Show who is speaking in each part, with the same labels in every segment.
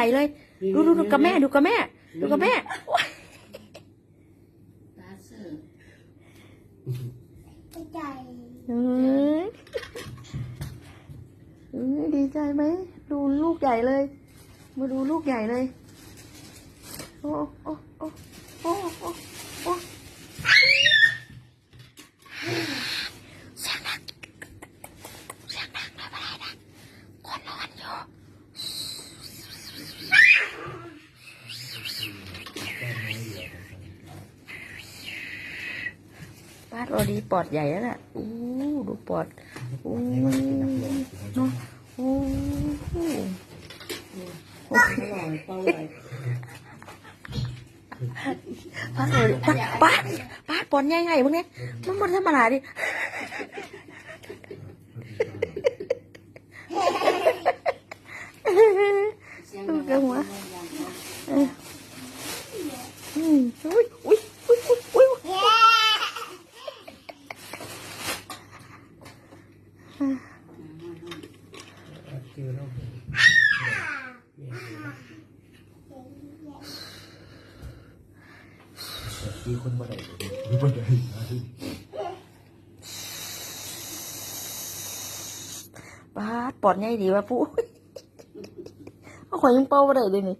Speaker 1: ญ่เลย ดูดูดูกับแม่ดูกับแม่ ดูกับแม่โอ๊ย
Speaker 2: ตาเสือ
Speaker 3: ใจ
Speaker 1: เอ้ยเอ้ยดีใจไหมดูลูกใหญ่เลย มาดูลูกใหญ่เลย โอ้โอ้โอ้โอ้โอ้โอ้เสียงดังเสียงดังไม่เป็นไรนะคนนอนอยู่ ป้าดโอดีปอดใหญ่แล้วล่ะอู้ดูปอดอู้เนาะอู้
Speaker 2: อร่อยเปล่าเลย
Speaker 1: ป้าดโอดีป้าดป้าดป้าดปอดใหญ่ไงพวกเนี้ยมันมันธรรมดาดิ
Speaker 2: เสียงดังอย่างเขา
Speaker 1: อืมอุ้ยอุ้ยอุ้ยอุ้ยอุ้ย
Speaker 3: เย้
Speaker 4: คือคนบ่ได้คือบ่ได้
Speaker 1: ป้าดปอดใหญ่ดีวะปุ๊เอาข่อยยังเป้าบ่ได้เลยนี่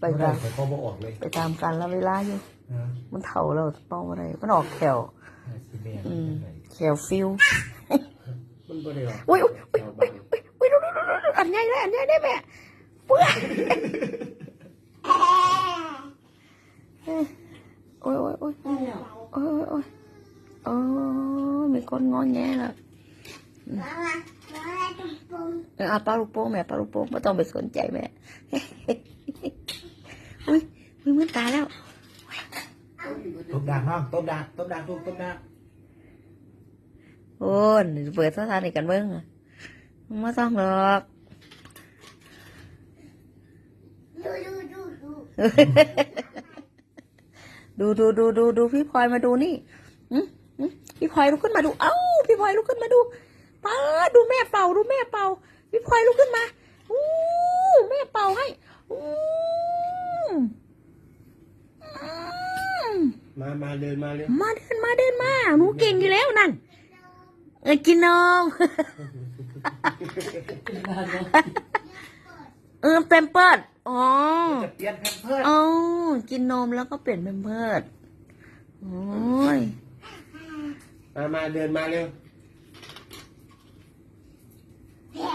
Speaker 1: ไป
Speaker 4: บ่ได้
Speaker 1: ตาม
Speaker 4: แต่ก็บ่ออกเลย
Speaker 1: ไปตามกันแล้วเวลาอยู่
Speaker 4: นะ
Speaker 1: มันเถ่าแล้วเป้าบ่ได้มันออกแขว
Speaker 4: สิแม่
Speaker 1: อืมแขวฟิว
Speaker 4: มันบ่ได้ออก
Speaker 1: อุ้ยอุ้ยอุ้ยอุ้ยอุ้ยอุ้ยดูดูดูดูอันใหญ่เลยอันใหญ่ได้แม่เปื้อนโอ้ยโอ้ยโอ้ยโอ้ยโอ้ยโอ้ยโอ้ยมีคนงอแงแล้ว เออเอาปลาลูกโป่งแม่ปลาลูกโป่งไม่ต้องไปสนใจแม่อุ้ยอุ้ยมันตายแล้ว
Speaker 4: ตบดังน้องตบดังตบดังลูกตบดัง
Speaker 1: โอ้ยเปิดสถานีกันเบิ้งอะไม่ต้องหรอก
Speaker 3: ดูดูดูดู
Speaker 1: ดูดูดูดูดูพี่พลอยมาดูนี่อืมอืมพี่พลอยลุกขึ้นมาดู เอ้า พี่พลอยลุกขึ้นมาดู ป้าดดูแม่เป่าดูแม่เป่าพี่พลอยลุกขึ้นมาอู้แม่เป่าให้อู้อืม
Speaker 4: มามาเดินมาเร็ว
Speaker 1: มาเดินมาเดินมาหนูเก่งอยู่แล้วนั่นเออกินนมเออเป็นเปิดอ๋อ
Speaker 4: จะเปลี่ยนแพมเพิร์ส
Speaker 1: อ๋อกินนมแล้วก็เปลี่ยนเป็นเพิดโอ้ย
Speaker 4: มามาเดินมาเร็ว
Speaker 3: เย้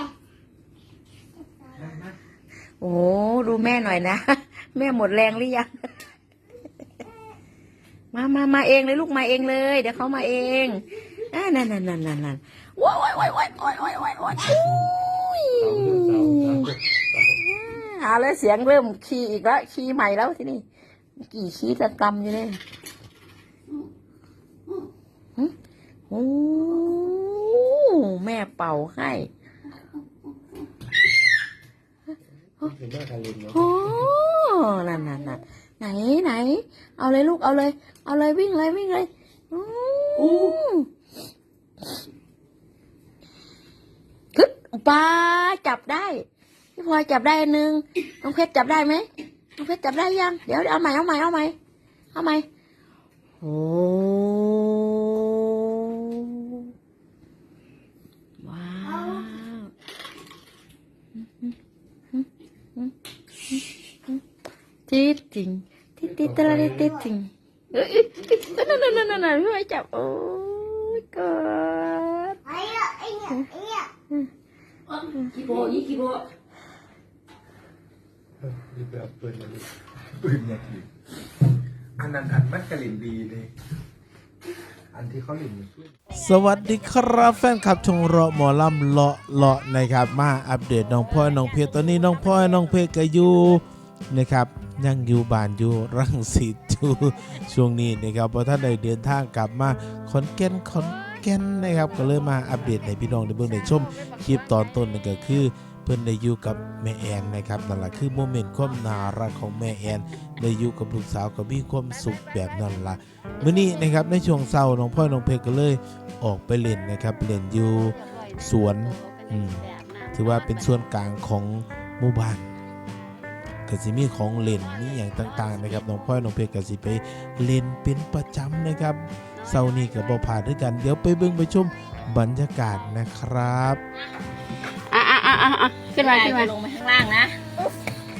Speaker 4: มามา
Speaker 1: โอ้ดูแม่หน่อยนะ แม่หมดแรงหรือยัง มามามาเองเลยลูกมาเองเลย เดี๋ยวเขามาเองนั่นนั่นนั่นนั่นนั่นว้ายว้ายว้ายว้ายว้ายว้ายว้ายว้ายอุ้ย
Speaker 4: เสาเสาเสาเสา
Speaker 1: อ่าแล้วเสียงเริ่มขี่อีกแล้วขี่ใหม่แล้วที่นี่ กี่ขี่จะตำอยู่เลยหึโอ้แม่เป่าให้
Speaker 4: เห็นแม่กาลินเนาะ
Speaker 1: โอ้นั่นนั่นนั่นไหนไหน เอาเลยลูกเอาเลย เอาเลยวิ่งเลยวิ่งเลยอู้กึดปลาจับได้พี่พลอยจับได้อันหนึ่งน้องเพชรจับได้ไหมน้องเพชรจับได้ยัง เดี๋ยวเอาใหม่เอาใหม่เอาใหม่เอาใหม่โอ้ว้าว จี๊ดจริงติ๊ดติ๊ดตะละติ๊ดจริงเอ้ยนั่นนั่นนั่นนั่นนั่นพี่พลอยจับโอ้ยเกิด
Speaker 3: ไอ้เหี้ยไอ้เหี้ยไอ้เหี้ย
Speaker 2: กี่โบยี่กี่โบ
Speaker 4: นี่ไปเอาปืนมาดิปืนเนี่ยทีอันนั้นอันมันกาลินดีเลยอันที่เขาลินอยู่ช่วย
Speaker 5: สวัสดีครับแฟนคลับชงเลาะหมอลำเลาะเลาะนะครับ มาอัปเดตน้องพ่อยน้องเพชรตอนนี้น้องพ่อยน้องเพชรก็อยู่นะครับ ยังอยู่บ้านอยู่รังสิตอยู่ช่วงนี้นะครับเพราะท่านได้เดินทางกลับมาขอนแก่นขอนแก่นนะครับก็เลยมาอัปเดตให้พี่น้องได้เบิ่งได้ชมคลิปตอนต้นนั่นก็คือเพิ่นได้อยู่กับแม่แอนนะครับนั่นแหละคือโมเมนต์ความน่ารักของแม่แอนได้อยู่กับลูกสาวก็มีความสุขแบบนั้นล่ะมื่อนี้นะครับในช่วงเศร้าน้องพ่อน้องเพชรก็เลยออกไปเล่นนะครับเล่นอยู่สวนถือว่าเป็นส่วนกลางของหมู่บ้าน ก็สิมีของเล่นมีอย่างต่างๆนะครับน้องพ่อยน้องเพชรก็สิไปเล่นเป็นประจำนะครับเสาร์นี้ก็บ่พลาดด้วยกัน เดี๋ยวไปเบิ่งไปชมบรรยากาศนะครับ
Speaker 6: อะอะอะอะอะขึ้นมาขึ้นมา
Speaker 2: ลงมาข้างล่างนะ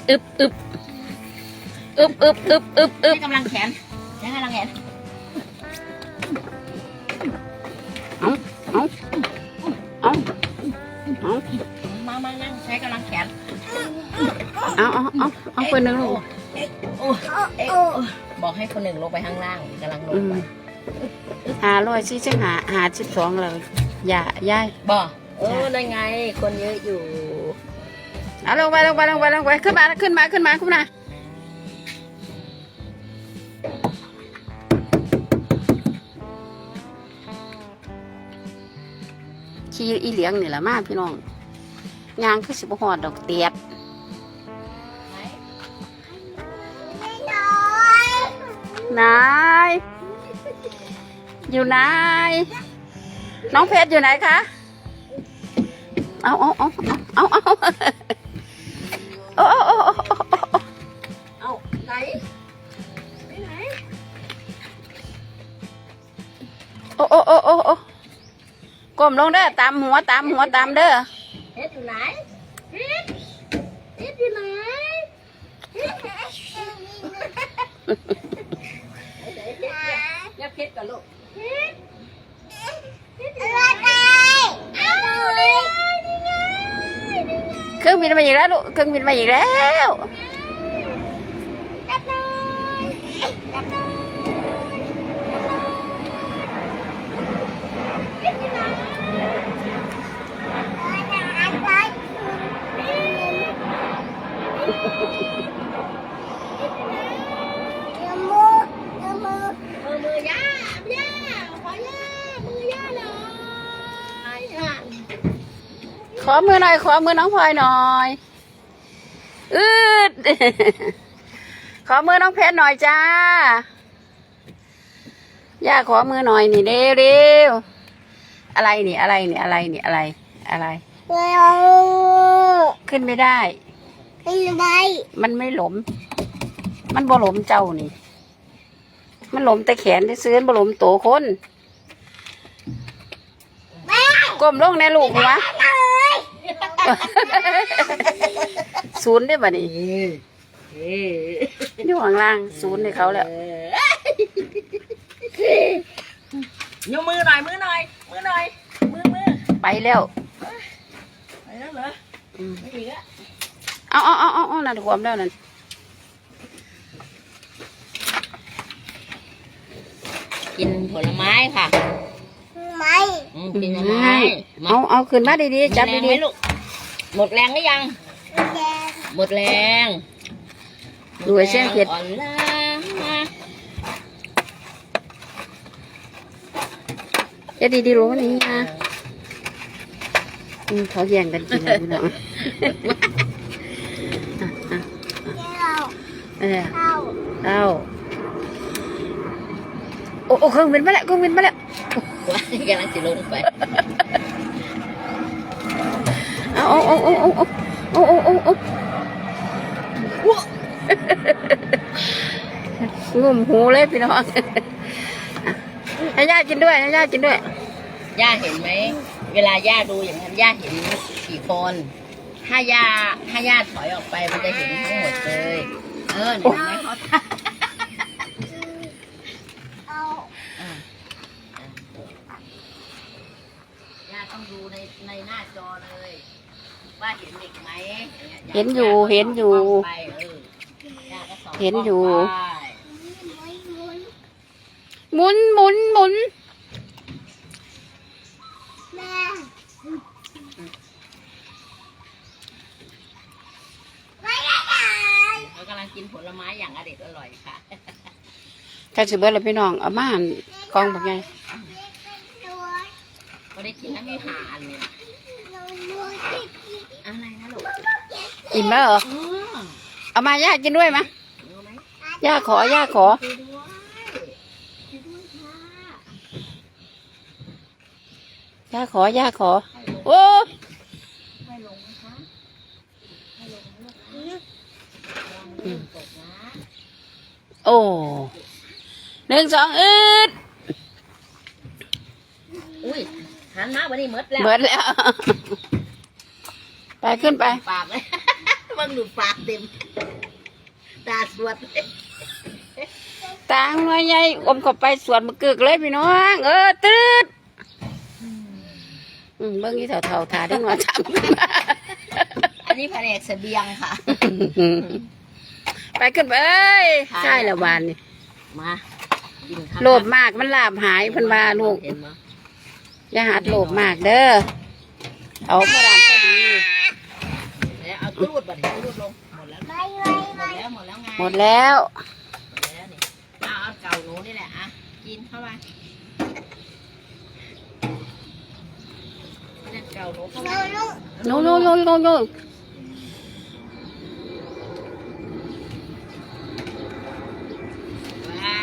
Speaker 6: อึบอึบอึบอึบอึบอึบอึบ
Speaker 2: ให้กำลังแขนให้กำลังแขน
Speaker 6: เอาเอา
Speaker 2: มามานั่งใช้กำลังแขน
Speaker 6: เอาเอาเอาเอาคนหนึ่งลูก
Speaker 2: โอ้เอ๊ะบอกให้คนหนึ่งลงไปข้างล่างกำลังล
Speaker 6: อื
Speaker 2: ง
Speaker 6: ม
Speaker 2: ไป
Speaker 6: หาร้อยสี่สิบหาหาสิบสองเลยอย่าย่าย
Speaker 2: บอกโอ้ได้ไง คนเยอะอยู่
Speaker 6: เอาลงไปลงไปลงไปลงไปขึ้นมาขึ้นมาขึ้นมาขึ้นมาขี่อีเหลียงนี่แหละมาพี่น้อง ยางคือสิบหอดดอกเตียด
Speaker 3: ไม่น้อย
Speaker 6: นายอยู่ไหนน้องเพชรอยู่ไหนคะ เอาเอาเอาเอาเอาเอาเอาเอาเอา
Speaker 2: เอ้าไหน
Speaker 6: โอ้โอ้โอ้โอ้โอ้ก้มลงเด้อตามหัวตามหัวตามเด้อ
Speaker 2: อยู่ไหนเพชรเพชรอยู่ไหนยับเพชรกับลูก
Speaker 3: อะไรเอาเลย
Speaker 6: เครื่องบินมาอีกแล้วลูกเครื่องบินมาอีกแล้ว
Speaker 3: จับหน่อยจับหน่อยอย่ามืออย่ามือ
Speaker 2: มือมือย่าย่า ขอย่ามือย่าหน่อยค่ะ
Speaker 6: ขอมือหน่อย ขอมือน้องพลอยหน่อยอืดขอมือน้องเพชรหน่อยจ้า ย่าขอมือหน่อยนี่เร็วเร็วอะไรนี่อะไรนี่อะไรนี่อะไร อะไร
Speaker 3: เร็ว
Speaker 6: ขึ้นไม่ได้
Speaker 3: ขึ้นไป
Speaker 6: มันไม่หลม มันบ่หลมเจ้านี่ มันหลมแต่แขนที่ซื้อบ่หลมโตคน
Speaker 3: แม่
Speaker 6: ก้มลงในลูกหัว
Speaker 3: เลย
Speaker 6: ศูนย์ได้บ่นี่อยู่ข้างล่างศูนย์ให้เขาแล้ว
Speaker 2: ยกมือหน่อยมือหน่อยมือหน่อยมือมือ
Speaker 6: ไปแล้ว
Speaker 2: ไปแล้วเหรอไม่มีแล้ว
Speaker 6: เอาเอาเอาเอาเอานั่นความแล้วนั่น
Speaker 2: กินผลไม้ค่ะ
Speaker 3: ไม่
Speaker 2: อืมกินผลไม้มา
Speaker 6: เอาเอาขึ้นมาดีๆจับ
Speaker 2: แรง
Speaker 6: ดี
Speaker 2: ไหมลูกหมดแรงหรือยัง
Speaker 3: แดง
Speaker 2: หมดแรง
Speaker 6: ๆดูไอ้เส้นเผ็ด
Speaker 2: อ่อนล้ามา
Speaker 6: เจะดีๆรู้นี่นะอืมเขาแย่งกันกินแล้วพี่น้อง
Speaker 3: เจ้า
Speaker 6: เออ
Speaker 3: เข้า
Speaker 6: เอาโอ้โอ้เครื่องบินมาแล้วเครื่องบินมาแล้ว
Speaker 2: ว่ากำลังจะลงไป
Speaker 6: เอาเอาเอาเอาเอาเอาเอาเอาเอางุ่มหูเลยพี่น้องให้ย่ากินด้วยให้ย่ากินด้วย
Speaker 2: ย่าเห็นไหม เวลาย่าดูอย่างนั้นย่าเห็นกี่คน ถ้าย่าถ้าย่าถอยออกไปมันจะเห็นทั้งหมดเลยเออเห็นไหมเขา
Speaker 3: เอา
Speaker 2: ย่าต้องดูในในหน้าจอเลย ว่าเห็นเด็กไหม
Speaker 6: เห็นอยู่เห็นอยู่
Speaker 2: เห็
Speaker 6: นอยู่ หมุนหมุนหมุน
Speaker 2: ผลไม้อย่างอเด็ดอร่อยค่ะ
Speaker 6: ใครสิเบิดแล้วพี่น้องเอามาหั่นกองแบบไง
Speaker 3: ตัว
Speaker 2: ก็ได้กินทั้งที่หาอันเนี่ย
Speaker 3: เราดูที่
Speaker 2: อะไรนะลูก
Speaker 6: อิ่มแล้วเหรอ
Speaker 2: อืม
Speaker 6: เอามาย่ากินด้วยมะ
Speaker 2: รู้ไหม
Speaker 6: ย่าขอย่าขอ
Speaker 2: ไปด้วยไปด้วยค่ะ
Speaker 6: ย่าขอย่าขอโอ้
Speaker 2: ให้ลงไหมคะให้ลงไหม
Speaker 6: โอ้หนึ่งสองอืด
Speaker 2: อุ้ยหันมาวันนี้หมดแล้ว
Speaker 6: เบิดแล้ว ไปขึ้นไป
Speaker 2: ปากเลยมึงดูปากเต็ม ตาสวดเลย
Speaker 6: ตางหน่อยใหญ่อมเข้าไปสวนมะกึกเลยพี่น้อง เออตืดอืมเบิ่งนี่เท่าๆทาได้หน่อยทำ
Speaker 2: อันนี้แผนกเสบียงค่ะ
Speaker 6: ไปขึ้นไปเอ้ยใช่ละวานนี่
Speaker 2: มากินข้าว
Speaker 6: โลภมากมันลาบหายเพิ่นว่าลูก
Speaker 2: เห็นไหม
Speaker 6: อย่าหัดโลภมากเด้อเอาพระรามก็ดี
Speaker 2: แล้วเอาตูดบัดนี้ตูดลงหมดแล้ว
Speaker 3: ไปไว้
Speaker 2: หมดแล้วหมดแล้วไง
Speaker 6: หมดแล้ว
Speaker 2: หมดแล้วนี่เอาเอาเก่าหนูนี่แหละอะกินเข้าไปเนี่ยเก่าหนูเข้าไป
Speaker 3: เราลูก
Speaker 6: โน่โน่โน่โน่โน่
Speaker 2: ว้า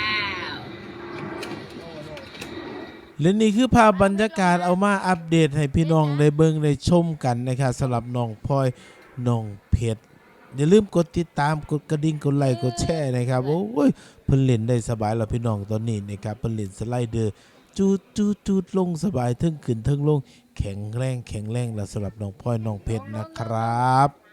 Speaker 2: ว
Speaker 5: และนี่คือภาพบรรยากาศเอามาอัปเดตให้พี่น้องได้เบิ่งได้ชมกันนะครับสำหรับน้องพลอยน้องเพชรอย่าลืมกดติดตามกดกระดิ่งกดไลค์กดแชร์นะครับโอ้ยเพิ่นเล่นได้สบายแล้วพี่น้องตอนนี้นะครับเพิ่นเล่นสไลเดอร์จูดจูดจูดลงสบายทั้งขึ้นทั้งลง แข็งแรงแข็งแรงแล้วสำหรับน้องพลอยน้องเพชรนะครับ